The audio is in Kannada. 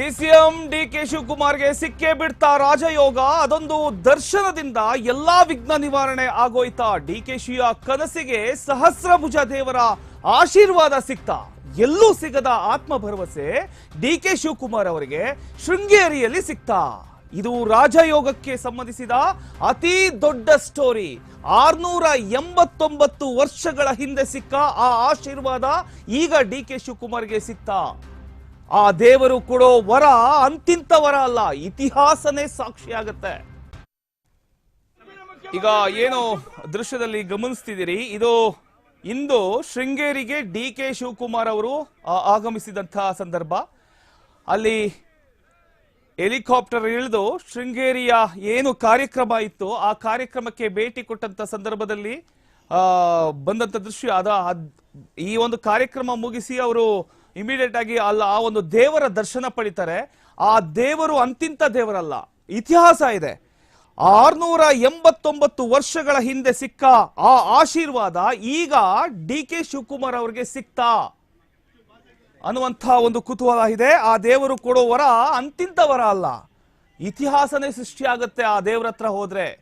ಡಿಸಿಎಂ ಡಿ ಕೆ ಶಿವಕುಮಾರ್ಗೆ ಸಿಕ್ಕೇ ಬಿಡ್ತಾ ರಾಜಯೋಗ. ಅದೊಂದು ದರ್ಶನದಿಂದ ಎಲ್ಲಾ ವಿಘ್ನ ನಿವಾರಣೆ ಆಗೋಯ್ತಾ. ಡಿ ಕೆ ಶಿಯ ಕನಸಿಗೆ ಸಹಸ್ರಭುಜ ದೇವರ ಆಶೀರ್ವಾದ ಸಿಕ್ತಾ. ಎಲ್ಲೂ ಸಿಗದ ಆತ್ಮ ಭರವಸೆ ಡಿ ಕೆ ಶಿವಕುಮಾರ್ ಅವರಿಗೆ ಶೃಂಗೇರಿಯಲ್ಲಿ ಸಿಕ್ತಾ. ಇದು ರಾಜಯೋಗಕ್ಕೆ ಸಂಬಂಧಿಸಿದ ಅತಿ ದೊಡ್ಡ ಸ್ಟೋರಿ. ಆರ್ನೂರ ಎಂಬತ್ತೊಂಬತ್ತು ವರ್ಷಗಳ ಹಿಂದೆ ಸಿಕ್ಕ ಆ ಆಶೀರ್ವಾದ ಈಗ ಡಿ ಕೆ ಶಿವಕುಮಾರ್ಗೆ ಸಿಕ್ತಾ. ಆ ದೇವರು ಕೊಡೋ ವರ ಅಂತಿಂತ ವರ ಅಲ್ಲ, ಇತಿಹಾಸನೇ ಸಾಕ್ಷಿಯಾಗತ್ತೆ. ಈಗ ಏನು ದೃಶ್ಯದಲ್ಲಿ ಗಮನಿಸ್ತಿದ್ದೀರಿ? ಇದು ಇಂದು ಶೃಂಗೇರಿಗೆ ಡಿ ಕೆ ಶಿವಕುಮಾರ್ ಅವರು ಆಗಮಿಸಿದಂತಹ ಸಂದರ್ಭ. ಅಲ್ಲಿ ಹೆಲಿಕಾಪ್ಟರ್ ಇಳಿದು ಶೃಂಗೇರಿಯ ಏನು ಕಾರ್ಯಕ್ರಮ ಇತ್ತು, ಆ ಕಾರ್ಯಕ್ರಮಕ್ಕೆ ಭೇಟಿ ಕೊಟ್ಟಂತ ಸಂದರ್ಭದಲ್ಲಿ ಬಂದಂತ ದೃಶ್ಯ. ಅದ್- ಈ ಒಂದು ಕಾರ್ಯಕ್ರಮ ಮುಗಿಸಿ ಅವರು ಇಮಿಡಿಯೇಟ್ ಆಗಿ ಅಲ್ಲ, ಆ ಒಂದು ದೇವರ ದರ್ಶನ ಪಡಿತಾರೆ. ಆ ದೇವರು ಅಂತಿಂತ ದೇವರಲ್ಲ. ಇತಿಹಾಸ ಇದೆ. ಆರ್ನೂರ ಎಂಬತ್ತೊಂಬತ್ತು ವರ್ಷಗಳ ಹಿಂದೆ ಸಿಕ್ಕ ಆ ಆಶೀರ್ವಾದ ಈಗ ಡಿ ಕೆ ಶಿವಕುಮಾರ್ ಅವರಿಗೆ ಸಿಕ್ತಾ. ಅನ್ನುವಂಥ ಒಂದು ಕುತೂಹಲ ಇದೆ. ಆ ದೇವರು ಕೊಡೋ ವರ ಅಂತಿಂತ ವರ ಅಲ್ಲ. ಇತಿಹಾಸನೇ ಸೃಷ್ಟಿಯಾಗುತ್ತೆ ಆ ದೇವರ ಹತ್ರ ಹೋದ್ರೆ.